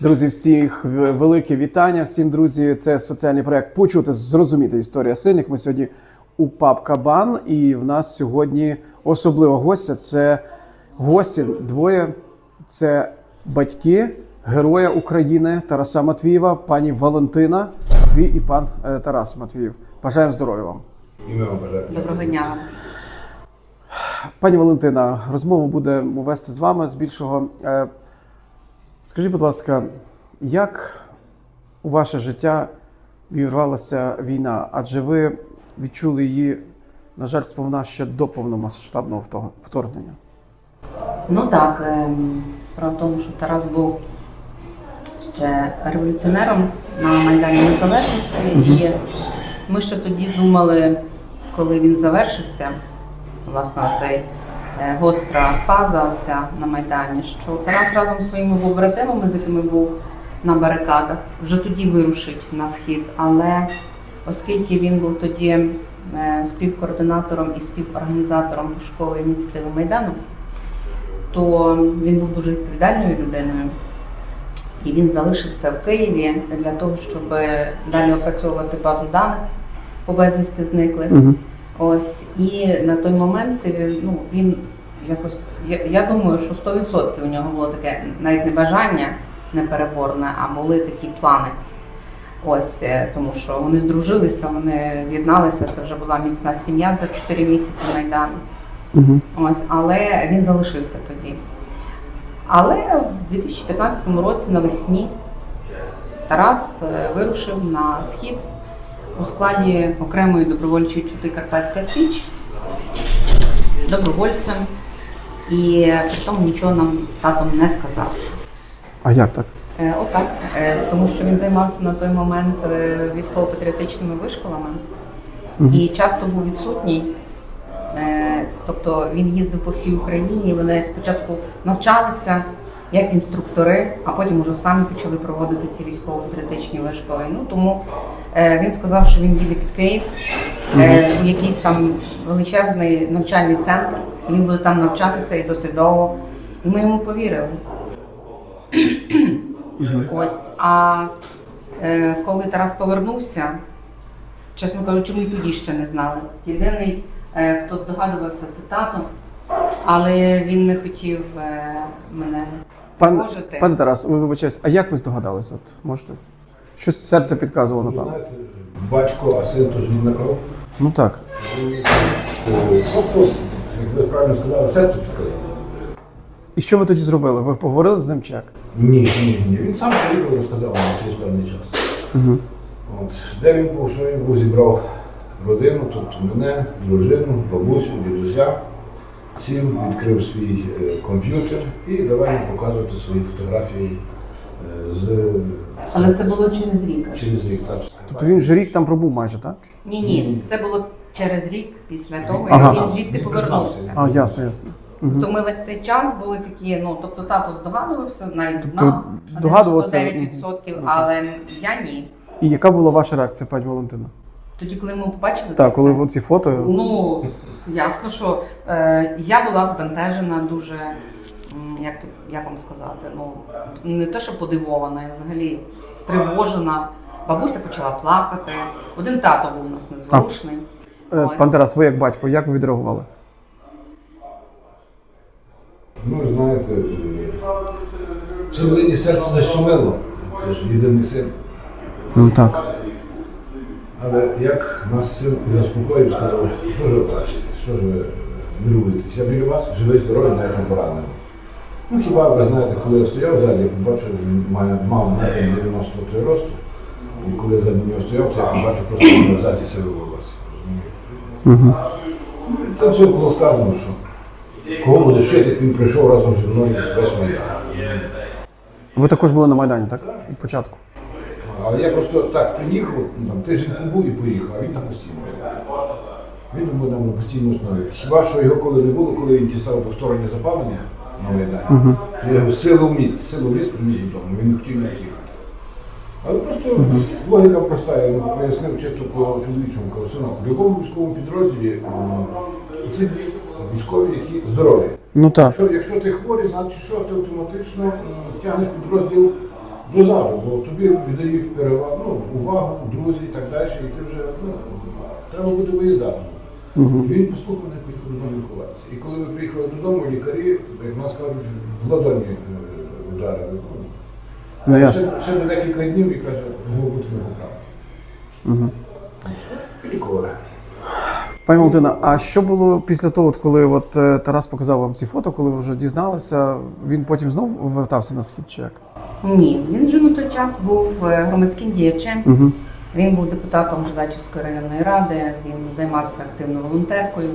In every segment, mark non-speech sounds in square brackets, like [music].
Друзі, всіх велике вітання. Всім друзі, це соціальний проект Почути, зрозуміти історія сильних. Ми сьогодні у ПАБ Кабан, і в нас сьогодні особлива гостя. Це гості двоє. Це батьки героя України Тараса Матвієва, пані Валентина Матвій і пан е, Тарас Матвіїв. Бажаємо здоров'я вам. І ми вам бажаємо. Доброго дня. Пані Валентина, розмову будемо вести з вами з більшого. Скажіть, будь ласка, як у ваше життя вірвалася війна? Адже ви відчули її, на жаль, сповна ще до повномасштабного вторгнення. Ну так, ем, справа в тому, що Тарас був ще революціонером на Майдані Незалежності, і ми ще тоді думали, коли він завершився, власне, цей гостра фаза ця на Майдані, що Тарас разом зі своїми побратимами, з якими був на барикадах, вже тоді вирушить на схід. Але оскільки він був тоді е, співкоординатором і співорганізатором пошукової ініціативи Майдану, то він був дуже відповідальною людиною. І він залишився в Києві для того, щоб далі опрацьовувати базу даних по безвісти зниклих. Ось і на той момент е, ну він якось я, я думаю, що 100% у нього було таке навіть не бажання непереборне, а були такі плани. Ось е, тому, що вони здружилися, вони з'єдналися. Це вже була міцна сім'я за 4 місяці майдану. Угу. Ось, але він залишився тоді. Але в 2015 році навесні Тарас е, вирушив на схід у складі окремої добровольчої чути Карпатська Січ добровольцем і при тому нічого нам з татом не сказав. А як так? Е, Отак, Е, тому що він займався на той момент е, військово-патріотичними вишколами і часто був відсутній. Е, Тобто він їздив по всій Україні. Вони спочатку навчалися як інструктори, а потім уже самі почали проводити ці військово-патріотичні вишколи. Ну тому е, він сказав, що він їде під Київ е, у якийсь там величезний навчальний центр. Він буде там навчатися і досить довго. І ми йому повірили. Ось. А е, коли Тарас повернувся, чесно кажучи, ми й тоді ще не знали. Єдиний, е, хто здогадувався, це тато, але він не хотів е, мене Пан, Можете. пане Тарас, ви вибачаюсь, а як ви здогадались? От можете? Щось серце підказувало, напевно. батько, а син то ж від на кров. Ну так. Просто, як ви правильно сказали, серце підказало. І що ви тоді зробили? Ви поговорили з ним чи як? Ні, ні, ні. Він сам приїхав і розказав мені через певний час. Угу. От, де він був, що він був, зібрав родину, тобто мене, дружину, бабусю, дідуся. Сів, відкрив свій е, комп'ютер і давай мені показувати свої фотографії е, з Але це було через рік. аж. через рік. Так, Тобто він вже рік там пробув майже, так? Ні, ні, це було через рік після того, Ага. як він звідти повернувся. А, ясно, ясно. Угу. То ми весь цей час були такі, ну тобто тато здогадувався, навіть Тобто знав на догадувався, 99%, ну, але я ні. І яка була ваша реакція, пані Валентина? Тоді, коли ми побачили це коли оці фото. ну ясно, що е, я була збентежена дуже, як як вам сказати, ну не те, що подивована, я взагалі стривожена. Бабуся почала плакати. Один тато був у нас незворушний. Е, Ось. Пан Тарас, ви як батько, як ви відреагували? Ну, ви знаєте, в середині серце защемило, тож єдиний син. Ну так. Але як нас син і заспокоїв, сказав, що ж ви плачете, що ж ви нервуєтесь, я біля вас живий, здоровий, навіть не поранений. Ну хіба ви знаєте, коли я стояв ззаді, я побачив, він має, мав метр 93 росту, і коли я за нього стояв, то я побачив просто на ззаді себе волосся. Угу. Це все було сказано, що кого буде вчити, як він прийшов разом зі мною весь майдан. Ви також були на Майдані, так? Від початку. Але я просто так приїхав, ну, там тиждень побув і поїхав, а він там постійно. Він був там на постійній основі. Хіба що його коли не було, коли він дістав повторення запалення на Майдані, то я його силу міць, силу міць приніс додому, він не хотів не поїхати. Але просто логіка проста, я пояснив чисто по чоловічому кажу, в будь-якому військовому підрозділі потрібні військові, які здорові. Ну так. Якщо, якщо ти хворий, значить що ти автоматично тягнеш підрозділ дозаду, бо тобі віддають перевагу, ну, увагу, друзі і так далі, і ти вже ну, треба бути виїздати. Він послухав, не поїхав додому лікуватися. І коли ми приїхали додому, лікарі, як нас кажуть, в ладоні е, ударили. Ну, Ну, ясно. Ще, ще на декілька днів і каже, могло бути не Угу. Лікували. Пані Валентина, а що було після того, от коли от е, Тарас показав вам ці фото, коли ви вже дізналися, він потім знов вертався на схід чи як? Ні, він вже на той час був е, громадським діячем. Угу. Він був депутатом Жидачівської районної ради, він займався активно волонтеркою,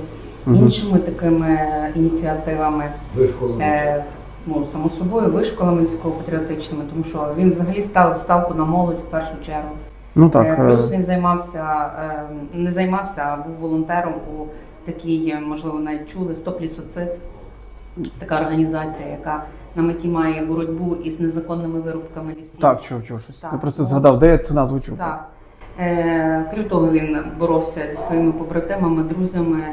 іншими такими ініціативами. Вишколи. Е, ну, само собою, вишколами військово-патріотичними, тому що він взагалі ставив ставку на молодь в першу чергу. Ну так. Е, е, Плюс він займався, е, не займався, а був волонтером у такій, е, можливо, навіть чули, Стоп лісоцид. Така організація, яка на меті має боротьбу із незаконними вирубками лісів. Так, чув, чув щось. Так. Я просто згадав, де я цю назву чув. Так. Е, крім того, він боровся зі своїми побратимами, друзями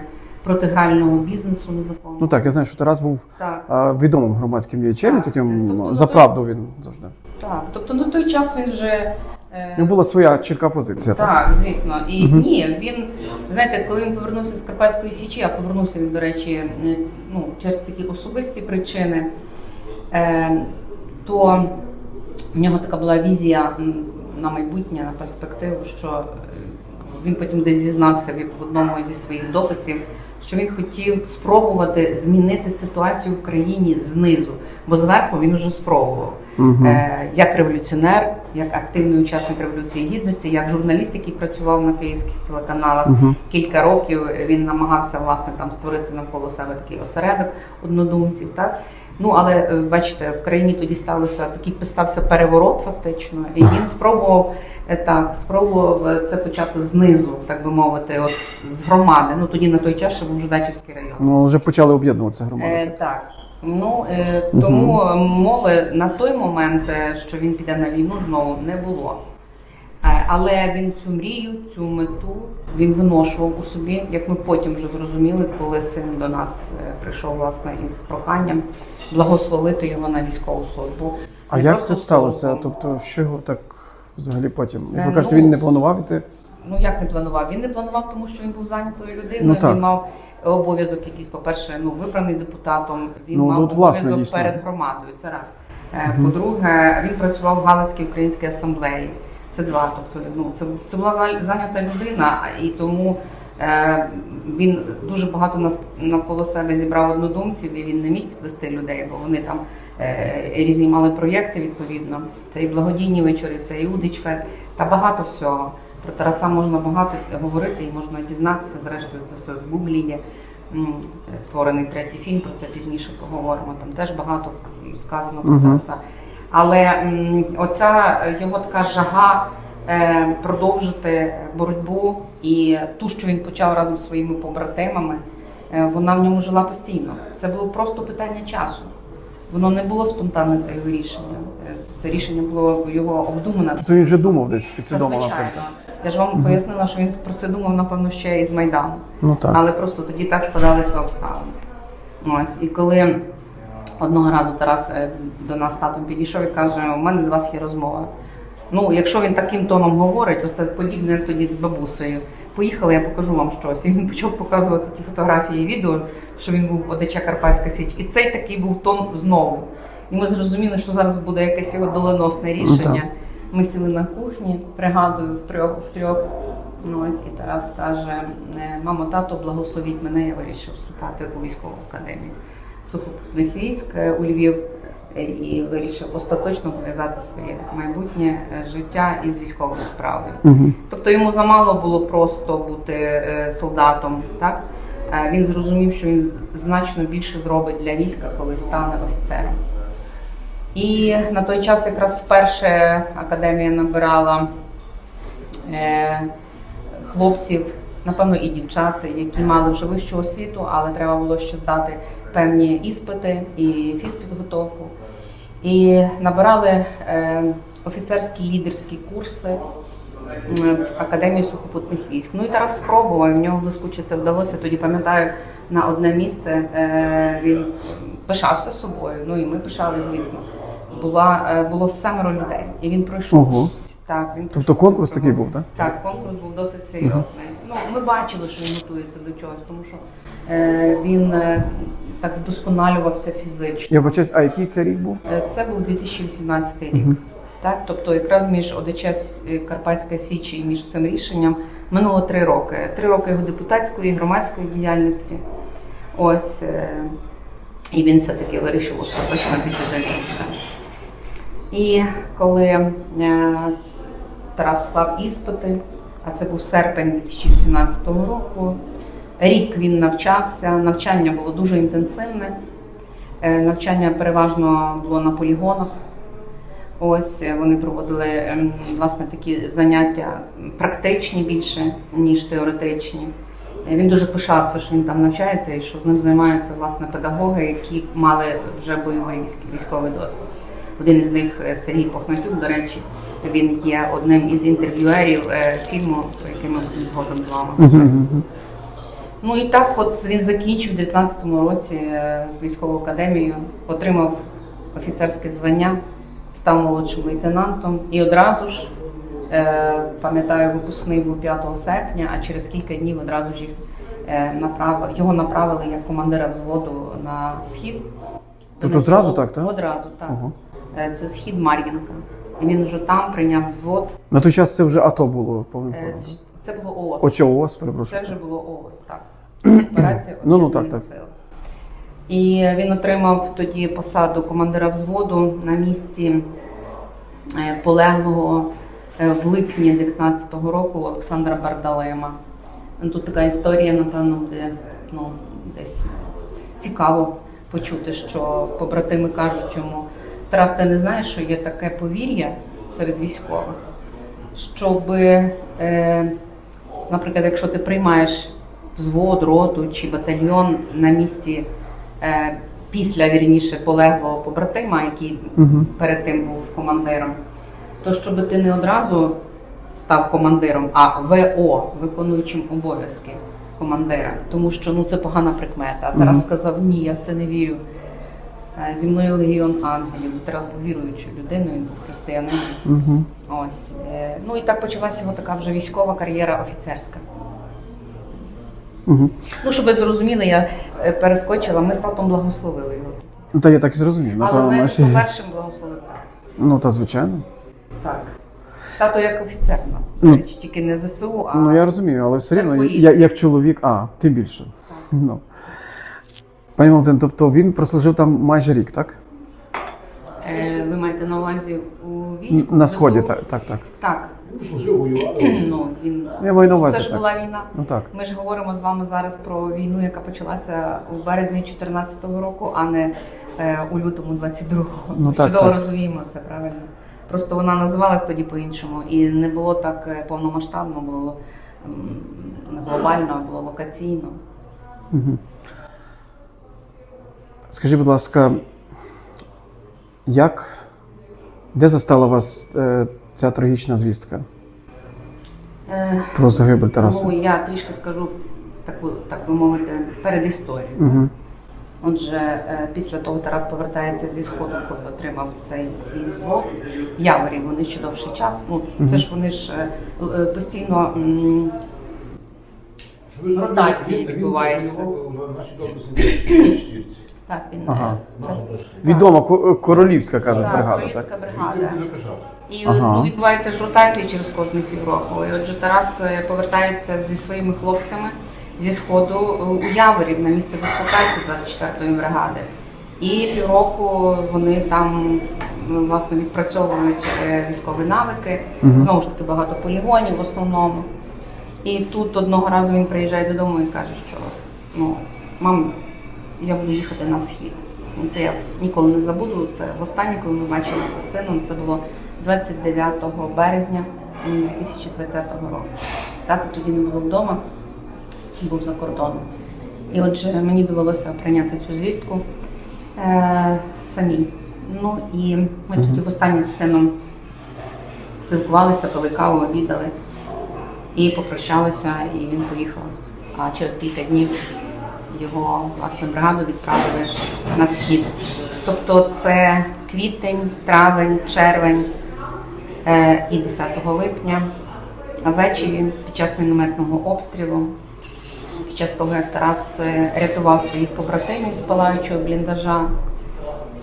проти грального бізнесу незаконного. Ну так, я знаю, що Тарас був так. а, відомим громадським діячем, Так. таким Тобто, ну, за правду він завжди. так. Тобто на той час він вже. е, нього була своя чітка позиція. Так. Так, звісно. І ні, він знаєте, коли він повернувся з Карпатської Січі, а повернувся він, до речі, е, ну, через такі особисті причини, то в нього така була візія на майбутнє, на перспективу, що е, він потім десь зізнався в одному зі своїх дописів, що він хотів спробувати змінити ситуацію в країні знизу, бо зверху він вже спробував. Е, як революціонер, як активний учасник революції гідності, як журналіст, який працював на київських телеканалах кілька років. Він намагався власне там створити навколо себе такий осередок однодумців. Так ну але е, бачите, в країні тоді сталося такий стався переворот, фактично, і він спробував е, так, спробував е, це почати знизу, так би мовити, от з- громади. Ну тоді на той час ще був Жидачівський район. Ну, вже почали об'єднуватися громади. Е, так. так. Ну е, тому мови на той момент, що він піде на війну, знову не було. Е, але він цю мрію, цю мету він виношував у собі, як ми потім вже зрозуміли, коли син до нас е, прийшов власне із проханням благословити його на військову службу. А Не як це сталося? Тобто, що його так взагалі потім? Як Е, ви кажете, ну, він не планував іти? Ну як не планував? Він не планував, тому що він був зайнятою людиною. Ну, він мав обов'язок якийсь, по-перше, ну вибраний депутатом. Він Ну, мав обов'язок перед громадою. Це раз. Е, По-друге, він працював в Галицькій українській асамблеї. Це два. Тобто, ну це, це була зайнята людина, і тому е, він дуже багато нас навколо себе зібрав однодумців, і він не міг підвести людей, бо вони там е, різні мали проєкти відповідно. Це і благодійні вечори, це і Удич Фест та багато всього. Про Тараса можна багато говорити і можна дізнатися. Зрештою, це все в Гуглі є. Створений третій фільм, про це пізніше поговоримо. Там теж багато сказано про. Тараса. Але оця е, його така жага е, продовжити боротьбу і ту, що він почав разом зі своїми побратимами, е, вона в ньому жила постійно. Це було просто питання часу. Воно не було спонтанне це його рішення. Це рішення було його обдумане. Тобто він вже думав десь підсвідомо звичайно. Я ж вам пояснила, що він про це думав, напевно, ще із Майдану. Ну так. Але просто тоді так складалися обставини. Ось, і коли одного разу Тарас е, до нас з татом підійшов і каже, у мене до вас є розмова. Ну, якщо він таким тоном говорить, оце подібне тоді з бабусею. Поїхали, я покажу вам щось. І він почав показувати ті фотографії і відео, що він був ОДЧ Карпатська Січ. І цей такий був тон знову. І ми зрозуміли, що зараз буде якесь його доленосне рішення. Ми сіли на кухні, пригадую, в трьох в трьох. Ну ось і Тарас каже: «Е, мамо, тато, благословіть мене, я вирішив вступати у військову академію сухопутних військ е, у Львів е, і вирішив остаточно пов'язати своє майбутнє е, життя із військовою справою. Угу. Тобто йому замало було просто бути солдатом. Так він зрозумів, що він значно більше зробить для війська, коли стане офіцером. І на той час якраз вперше академія набирала е, хлопців, напевно, і дівчат, які мали вже вищу освіту, але треба було ще здати певні іспити і фізпідготовку. І набирали е, офіцерські лідерські курси в Академії сухопутних військ. Ну і Тарас спробував, в нього блискуче це вдалося. Тоді пам'ятаю на одне місце е, він пишався собою. Ну і ми пишали, звісно. була, е, було семеро людей. І він пройшов. Ого. Так, він Тобто конкурс такий був, так? Так, конкурс був досить серйозний. Ну, ми бачили, що він готується до чогось, тому що е, він е, так вдосконалювався фізично. Я бачаюсь, а який це рік був? Е, Це був 2018 рік. Так, тобто якраз між ОДЧ С- Карпатська Січ і між цим рішенням минуло три роки. Три роки його депутатської громадської діяльності. Ось е, і він все-таки вирішив остаточно піти до. І коли е, Тарас склав іспити, а це був серпень 2017 року. Рік він навчався, навчання було дуже інтенсивне. Е, Навчання переважно було на полігонах. Ось е, вони проводили ем, власне такі заняття практичні більше, ніж теоретичні. Е, Він дуже пишався, що він там навчається і що з ним займаються власне педагоги, які мали вже бойовий військовий досвід. Один із них Сергій Похнатюк, до речі, він є одним із інтерв'юерів фільму, який ми будемо згодом з вами. Ну і так, от він закінчив у 19-му році е, військову академію, отримав офіцерське звання, став молодшим лейтенантом і одразу ж, е, пам'ятаю, випускний був 5 серпня, а через кілька днів одразу ж їх е, направили, його направили як командира взводу на схід. Тобто зразу так, так? Одразу, так. Е, Це схід Мар'їнка. І він вже там прийняв взвод. На той час це вже АТО було повним. Це було ООС. Очі ООС, перепрошую. Це вже було ООС, так. Операція Ну, ну, так, так. Сил. І він отримав тоді посаду командира взводу на місці е, полеглого е, в липні 19-го року Олександра Бардалема. Ну, Тут така історія, напевно, буде ну, десь цікаво почути, що побратими кажуть йому, Тарас, ти не знаєш, що є таке повір'я серед військових, щоб, е, наприклад, якщо ти приймаєш взвод, роту чи батальйон на місці е, після вірніше полеглого побратима, який перед тим був командиром, то щоб ти не одразу став командиром, а ВО, виконуючим обов'язки командира, тому що ну це погана прикмета. А Тарас сказав: ні, я в це не вірю. Е, Зі мною легіон ангелів. Тарас був віруючою людиною, він був християнином. Угу. Ось е, ну і так почалася його така вже військова кар'єра офіцерська. Угу. Ну, щоб ви зрозуміли, я е, перескочила, ми з татом благословили його. Ну, та я так і зрозумів. Але Напевно, знаєте, наші... хто першим благословив? Ну, та звичайно. Так. Тато як офіцер у нас, Ну. тільки не ЗСУ, а Ну я розумію, але все рівно, я, як чоловік, а, тим більше. Ну. Пані Валентин, тобто він прослужив там майже рік, так? е, ви маєте на увазі у війську? На сході, так, так, так. Так. Він служив, воював. [clears throat] Ну, він... Я маю на увазі, Це ж так. була війна. Ну так. Ми ж говоримо з вами зараз про війну, яка почалася у березні 2014 року, а не е, у лютому 22-го. Ну, так, чудово так. розуміємо це правильно. Просто вона називалась тоді по-іншому, і не було так е, повномасштабно, було м, не глобально, було локаційно. Скажіть, будь ласка, як, де застала вас е, ця трагічна звістка Е, про загибель Тараса? Тому я трішки скажу таку, так би мовити, передісторію. Угу. Отже, е, після того Тарас повертається зі сходу, коли отримав цей свій взвод. В Яворі вони ще довший час. Ну це ж вони ж е, е, постійно м, Ротації відбуваються. Так він Ага. е, Відома ко- королівська, кажуть, так, бригада, королівська так? бригада. Дуже пишав. І Ага. ну, відбуваються ж ротації через кожні півроку. І отже, Тарас е, повертається зі своїми хлопцями зі сходу е, у Яворів на місце дислокації 24-ї бригади. І півроку вони там ну, власне відпрацьовують е, військові навики. Знову ж таки багато полігонів в основному. І тут одного разу він приїжджає додому і каже, що ну, мам, я буду їхати на схід. Це я ніколи не забуду. Це востаннє, коли ми бачилися з сином. Це було 29 березня 2020 року. Тато тоді не було вдома, був за кордоном. І отже, мені довелося прийняти цю звістку е, самій. Ну і ми тоді востаннє з сином спілкувалися, пили каву, обідали і попрощалися, і він поїхав. А через кілька днів його власне бригаду відправили на схід. Тобто це квітень, травень, червень е, і 10 липня. Ввечері під час мінометного обстрілу, під час того, як Тарас е, рятував своїх побратимів з палаючого бліндажа,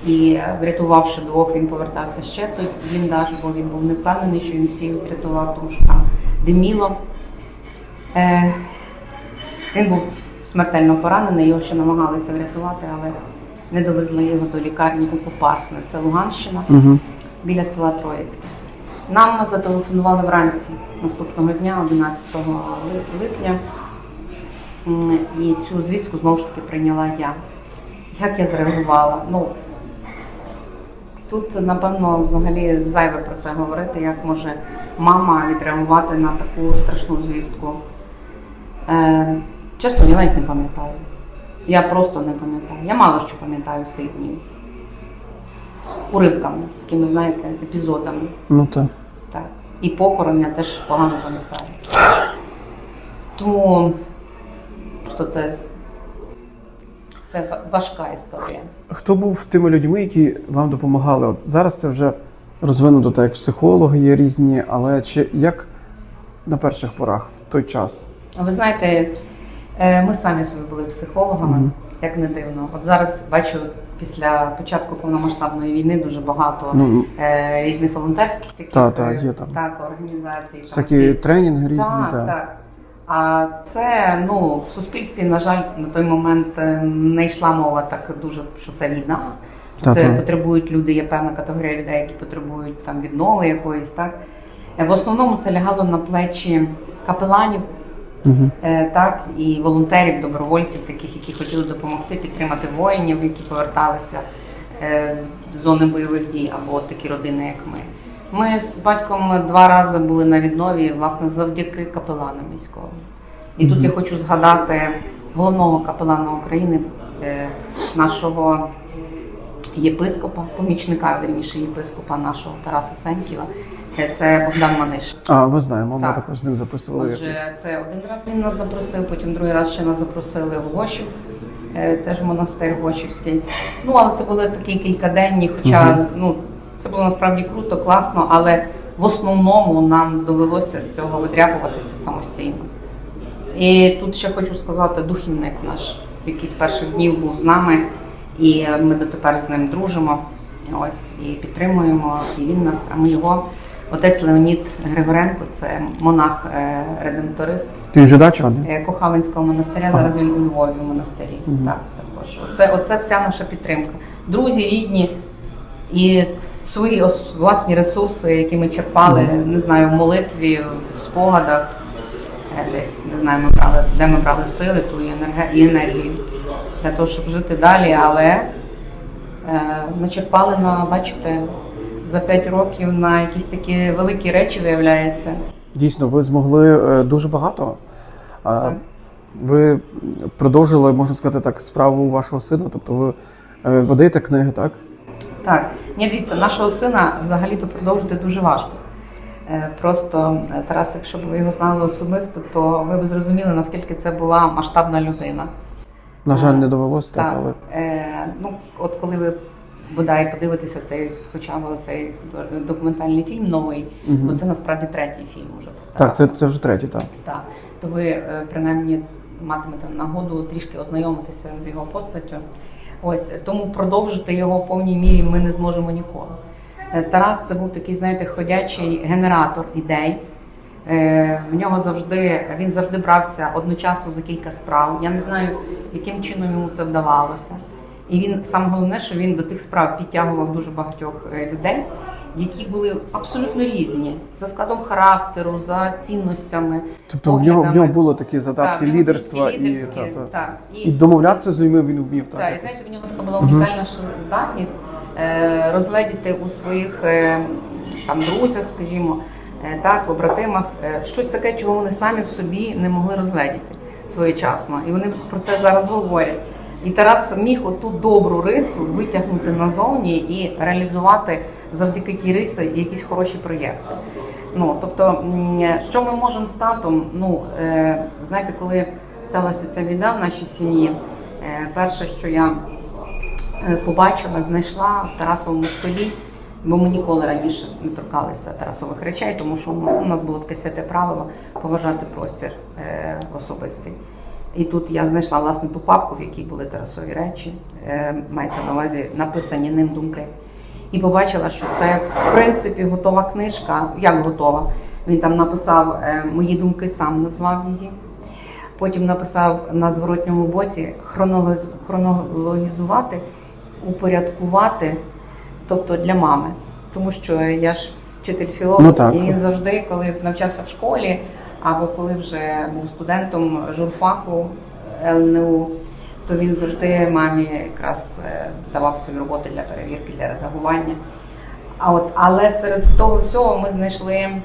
і е, врятувавши двох, він повертався ще той бліндаж, бо він був не впевнений, що він всіх врятував, тому що там диміло. Е, він був смертельно поранений, його ще намагалися врятувати, але не довезли його до лікарні у Попасне. Це Луганщина Угу. біля села Троїцьке. Нам зателефонували вранці наступного дня, 11 липня, і цю звістку знову ж таки прийняла я. Як я зреагувала? Ну, тут, напевно, взагалі зайве про це говорити, як може мама відреагувати на таку страшну звістку. Е, чесно, я навіть не пам'ятаю. Я просто не пам'ятаю. Я мало що пам'ятаю з тих днів. Уривками, такими, знаєте, епізодами. Ну так. Так. І похорон я теж погано пам'ятаю. Тому просто це, це важка історія. Хто був тими людьми, які вам допомагали? От зараз це вже розвинуто так, як психологи є різні, але чи як на перших порах в той час? Ви знаєте, ми самі собі були психологами, Мгм. як не дивно. От зараз бачу після початку повномасштабної війни дуже багато Ну, е, різних волонтерських таких Та, та, е, є там. так, організацій. там ці- тренінги різні, так, так. так. А це ну в суспільстві, на жаль, на той момент е, не йшла мова так дуже, що це війна. Та, це та. потребують люди, є певна категорія людей, які потребують там віднови якоїсь. Так Е, в основному це лягало на плечі капеланів, Угу. так і волонтерів, добровольців, таких, які хотіли допомогти підтримати воїнів, які поверталися е, з зони бойових дій, або такі родини, як ми. Ми з батьком два рази були на віднові, власне, завдяки капеланам військовим. І тут я хочу згадати головного капелана України, е, нашого єпископа, помічника вірніше єпископа нашого Тараса Сеньківа. Е, Це Богдан Маниш. А, ми знаємо, ми Так. також з ним записували. Отже, це один раз він нас запросив, потім другий раз ще нас запросили в Гощу, е, теж монастир Гощівський. Ну, але це були такі кількаденні, хоча ну, це було насправді круто, класно, але в основному нам довелося з цього видряпуватися самостійно. І тут ще хочу сказати, духівник наш, який з перших днів був з нами, і ми дотепер з ним дружимо. Ось і підтримуємо. І він нас, а ми його. Отець Леонід Григоренко, це монах е, редемторист е, Кохавинського монастиря. Зараз він у Львові в монастирі. Так, також. Оце, оце вся наша підтримка. Друзі, рідні і свої власні ресурси, які ми черпали, не знаю, в молитві, в спогадах. Е, Десь не знаю, ми брали, де ми брали сили, ту і енергію для того, щоб жити далі. Але е, ми черпали на, бачите, за 5 років на якісь такі великі речі виявляється. Дійсно, ви змогли е, дуже багато. Так. Ви продовжили, можна сказати так, справу вашого сина. Тобто ви е, видаєте книги, так? Так, ні, дивіться, нашого сина взагалі-то продовжити дуже важко. Е, Просто Тарас, якщо б ви його знали особисто, то ви б зрозуміли, наскільки це була масштабна людина. На жаль, не довелося так, але ну от коли ви бодай подивитеся цей, хоча б цей документальний фільм новий, Мгм. бо це насправді третій фільм уже. так, це, це вже третій, так. Так, то ви е, принаймні матимете нагоду трішки ознайомитися з його постаттю. Ось тому продовжити його в повній мірі ми не зможемо ніколи. Е, Тарас це був такий, знаєте, ходячий генератор ідей. Е, В нього завжди він завжди брався одночасно за кілька справ. Я не знаю, яким чином йому це вдавалося. І він саме головне, що він до тих справ підтягував дуже багатьох е, людей, які були абсолютно різні за складом характеру, за цінностями. Тобто в нього, в нього були такі задатки Так, лідерства і, лідерські, та, та. так, і, і домовлятися з людьми він вмів так. так, і знаєте, в нього така була унікальна ж здатність е, розгледіти у своїх е, там друзях, скажімо, е, так, побратимах, е, щось таке, чого вони самі в собі не могли розгледіти своєчасно. І вони про це зараз говорять. І Тарас міг оту добру рису витягнути назовні і реалізувати завдяки тій риси якісь хороші проєкти. Ну тобто, що ми можемо з татом? Ну е, знаєте, коли сталася ця біда в нашій сім'ї, е, перше, що я е, побачила, знайшла в Тарасовому столі, бо ми ніколи раніше не торкалися Тарасових речей, тому що у нас було таке святе правило поважати простір е, особистий. І тут я знайшла власне ту папку, в якій були Тарасові речі, е, мається на увазі написані ним думки. І побачила, що це в принципі готова книжка. Як готова? Він там написав е, мої думки, сам назвав її. Потім написав на зворотньому боці хронологіз- хронологізувати, упорядкувати, тобто для мами. Тому що я ж вчитель філолог, Ну і він завжди, коли навчався в школі, або коли вже був студентом журфаку ЛНУ, то він завжди мамі якраз е, давав свої роботи для перевірки, для редагування. А от, але серед того всього ми знайшли е,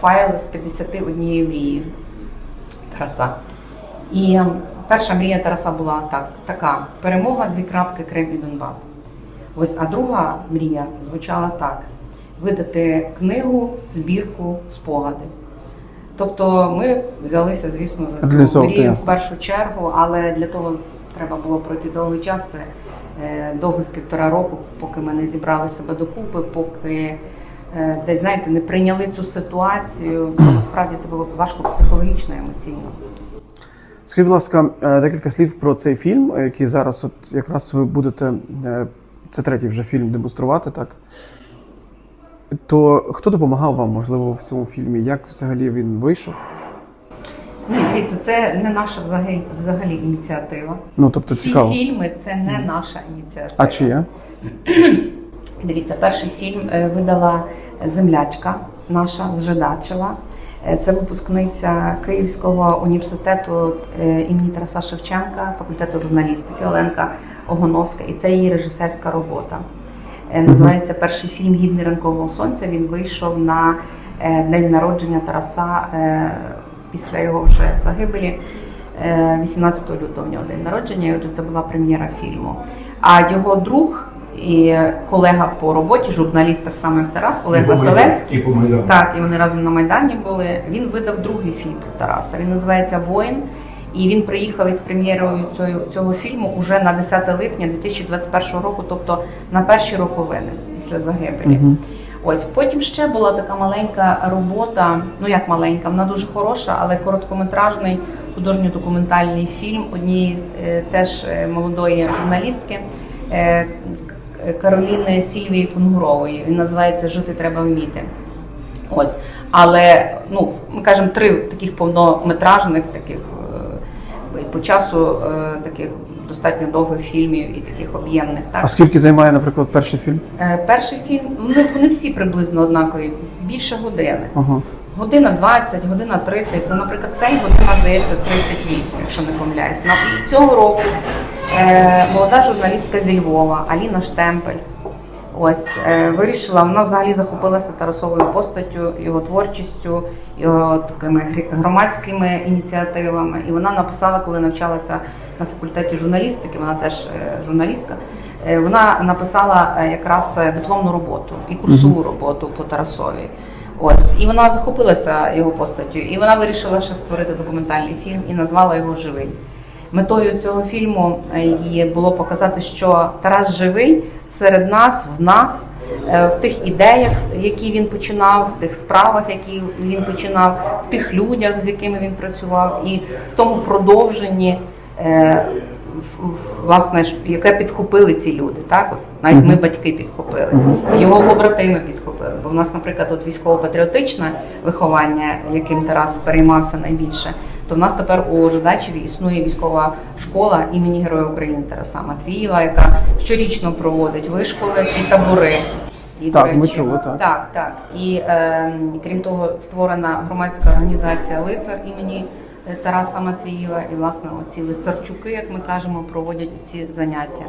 файл з 51 мрією Тараса. І е, перша мрія Тараса була так, така: перемога, дві крапки, Крим і Донбас. Ось, а друга мрія звучала так: видати книгу, збірку, спогади. Тобто ми взялися, звісно, за цю мрію в першу чергу, але для того треба було пройти довгий час. Це е, довгих півтора року, поки ми не зібрали себе докупи, поки е, десь знаєте, не прийняли цю ситуацію. Насправді це було важко психологічно, емоційно. Скажіть, будь ласка, е, декілька слів про цей фільм, який зараз, от якраз ви будете. Це третій вже фільм демонструвати, так? То хто допомагав вам, можливо, в цьому фільмі? Як взагалі він вийшов? Ні, дивіться, це не наша взагалі, взагалі ініціатива. Ну, тобто Ці цікаво. фільми це не наша ініціатива. А чи є? [clears throat] Дивіться, перший фільм е, видала землячка наша з Жидачева. Е, Це випускниця Київського університету е, імені Тараса Шевченка, факультету журналістики Оленка Огоновська, і це її режисерська робота. Е, Називається перший фільм Гідний ранкового сонця. Він вийшов на е, день народження Тараса е, після його вже загибелі. Е, 18 лютого в нього день народження, і отже, це була прем'єра фільму. А його друг і колега по роботі, журналіст так само як Тарас, Олег Василевський. Так, і вони разом на Майдані були. Він видав другий фільм про Тараса. Він називається Воїн. І він приїхав із прем'єрою цього, цього фільму уже на 10 липня 2021 року, тобто на перші роковини після загибелі. Ось потім ще була така маленька робота. Ну як маленька, вона дуже хороша, але короткометражний художньо-документальний фільм однієї е, теж е, молодої журналістки. е, Кароліни Сільвії Кунгурової. Він називається Жити треба вміти. Ось. Але ну, ми кажемо три таких повнометражних, таких по часу е, таких достатньо довгих фільмів і таких об'ємних. Так? А скільки займає, наприклад, перший фільм? Е, Перший фільм, вони, вони всі приблизно однакові, більше години. Ага. Година 20, година 30. Ну, наприклад, цей година здається 38, якщо не помиляюсь. На і цього року е, молода журналістка зі Львова Аліна Штемпель. Ось е, вирішила, вона взагалі захопилася Тарасовою постаттю, його творчістю, його такими громадськими ініціативами. І вона написала, коли навчалася на факультеті журналістики, вона теж е, журналістка. е, Вона написала е, якраз дипломну роботу і курсову роботу по Тарасові. Ось і вона захопилася його постаттю, і вона вирішила ще створити документальний фільм і назвала його Живий. Метою цього фільму е, було показати, що Тарас живий серед нас, в нас, е, в тих ідеях, які він починав, в тих справах, які він починав, в тих людях, з якими він працював, і в тому продовженні. е, Власне, яке підхопили ці люди, так от навіть ми батьки підхопили, його побратими підхопили. Бо в нас, наприклад, от військово-патріотичне виховання, яким Тарас переймався найбільше, то в нас тепер у Жидачеві існує військова школа імені Героя України Тараса Матвієва, яка щорічно проводить вишколи і табори. І, Так, речі, ми чули, так. Так, так. І е, крім того, створена громадська організація Лицар імені е, Тараса Матвієва. І власне оці лицарчуки, як ми кажемо, проводять ці заняття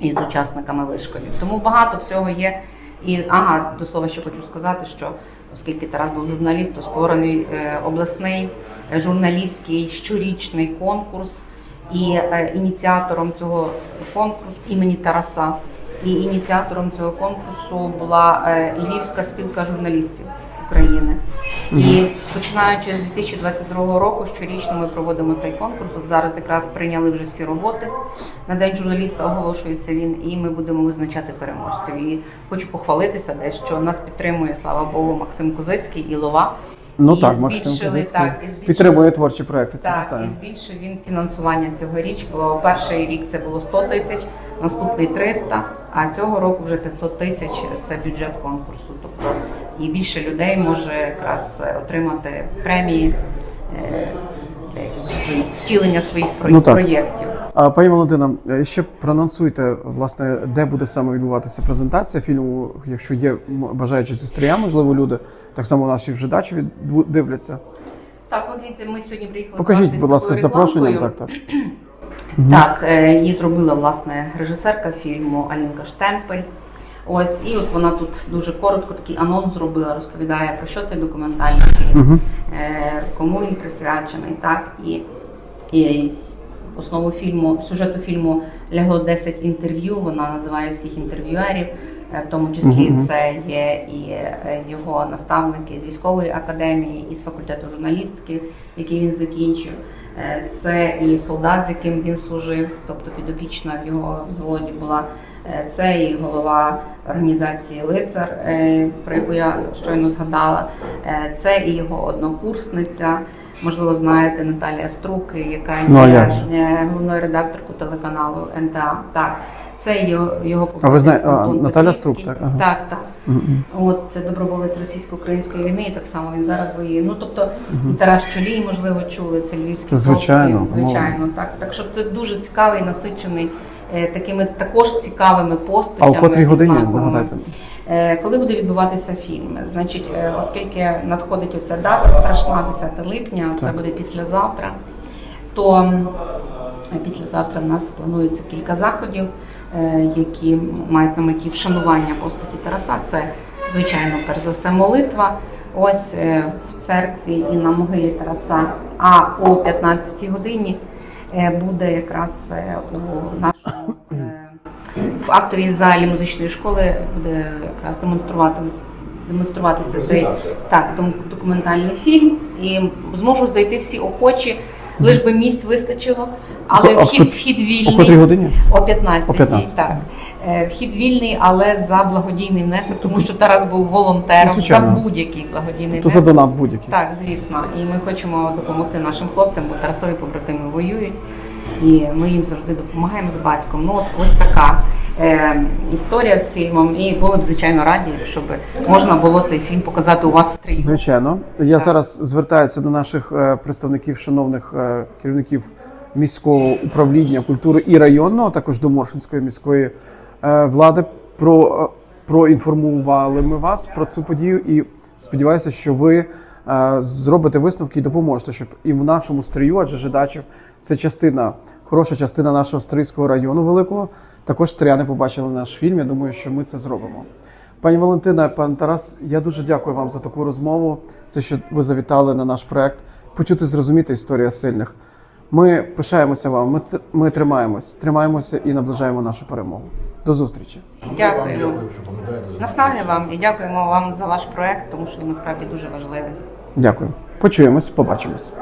із учасниками вишколів. Тому багато всього є. І ага, до слова, ще хочу сказати, що оскільки Тарас був журналіст, то створений е, обласний е, журналістський щорічний конкурс. І е, ініціатором цього конкурсу імені Тараса, і ініціатором цього конкурсу була Львівська спілка журналістів України. І починаючи з 2022 року, щорічно ми проводимо цей конкурс. От зараз якраз прийняли вже всі роботи. На день журналіста оголошується він, і ми будемо визначати переможців. І хочу похвалитися десь, що нас підтримує, слава Богу, Максим Козицький і Лова. Ну І так, Максим Козицький так, збільшили- підтримує творчі проекти. Так, і збільшив він фінансування цьогоріч, бо перший рік це було 100 тисяч, наступний 300, а цього року вже 500 тисяч це бюджет конкурсу. Тобто і більше людей може якраз е, отримати премії е, для втілення своїх Ну так. проєктів. А пані Валентина, е, ще проанонсуйте, власне, де буде саме відбуватися презентація фільму, якщо є бажаючі зі стрія, можливо, люди так само наші вже дачі від- дивляться. Так, от дивіться, ми сьогодні приїхали. Покажіть, будь ласка, з запрошенням. Так, так. Так, її зробила власне режисерка фільму Алінка Штемпель. Ось, і от вона тут дуже коротко такий анонс зробила, розповідає про що цей документальний фільм, е, кому він присвячений, так і, і основу фільму, сюжету фільму лягло 10 інтерв'ю. Вона називає всіх інтерв'юерів, е, в тому числі це є і е, його наставники з військової академії, і з факультету журналістики, який він закінчив. Це і солдат, з яким він служив, тобто підопічна в його взводі була. Е, Це і голова організації Лицар, е, про яку я щойно згадала. Е, Це і його однокурсниця. Можливо, знаєте Наталія Струк, яка Ну, є е, головною редакторкою телеканалу НТА. Так, це його його А ви знаєте, а, Наталя Струк, так? Ага. Так, так. От це доброволець російсько-української війни, і так само він зараз воює. Ну тобто і Тарас Чолій, можливо, чули це львівські Це звичайно, хлопці. звичайно, так. Так що це дуже цікавий, насичений такими також цікавими А постатями. у котрій годині нагадайте? Е, Коли буде відбуватися фільм? Значить, е, оскільки надходить оця дата страшна, 10 липня, це буде післязавтра, то післязавтра в нас планується кілька заходів, е, які мають на меті вшанування постаті Тараса. Це, звичайно, перш за все, молитва. Ось е, в церкві і на могилі Тараса. А о 15 годині е, буде якраз е, у нашому е, в актовій залі музичної школи буде якраз демонструвати демонструватися цей так, дом- документальний фільм, і зможуть зайти всі охочі, лиш би місць вистачило, але вхід, вхід О котрій вільний годині? о 15, О 15. так. Е, Вхід вільний, але за благодійний внесок, тому що Тарас був волонтером Ну, за будь-який благодійний То за донат будь-який. Так, звісно. І ми хочемо допомогти нашим хлопцям, бо Тарасові побратими воюють. І ми їм завжди допомагаємо з батьком. Ну, от ось така е, історія з фільмом. І були б, звичайно, раді, щоб можна було цей фільм показати у вас стрій. Звичайно, я Так. зараз звертаюся до наших е, представників, шановних е, керівників міського управління культури і районного, також до Моршинської міської влади. Про е, проінформували ми вас про цю подію і сподіваюся, що ви е, зробите висновки і допоможете, щоб і в нашому стрію, адже Жидачів це частина, хороша частина нашого стрийського району великого. Також стріяни побачили наш фільм. Я думаю, що ми це зробимо. Пані Валентина, пан Тарас, я дуже дякую вам за таку розмову. Це що ви завітали на наш проект. Почути, зрозуміти історія сильних. Ми пишаємося вам. Ми, ми тримаємось, тримаємося і наближаємо нашу перемогу. До зустрічі. Дякую. Наснаги вам і дякуємо вам за ваш проект, тому що він насправді дуже важливий. Дякую. Почуємось, побачимось.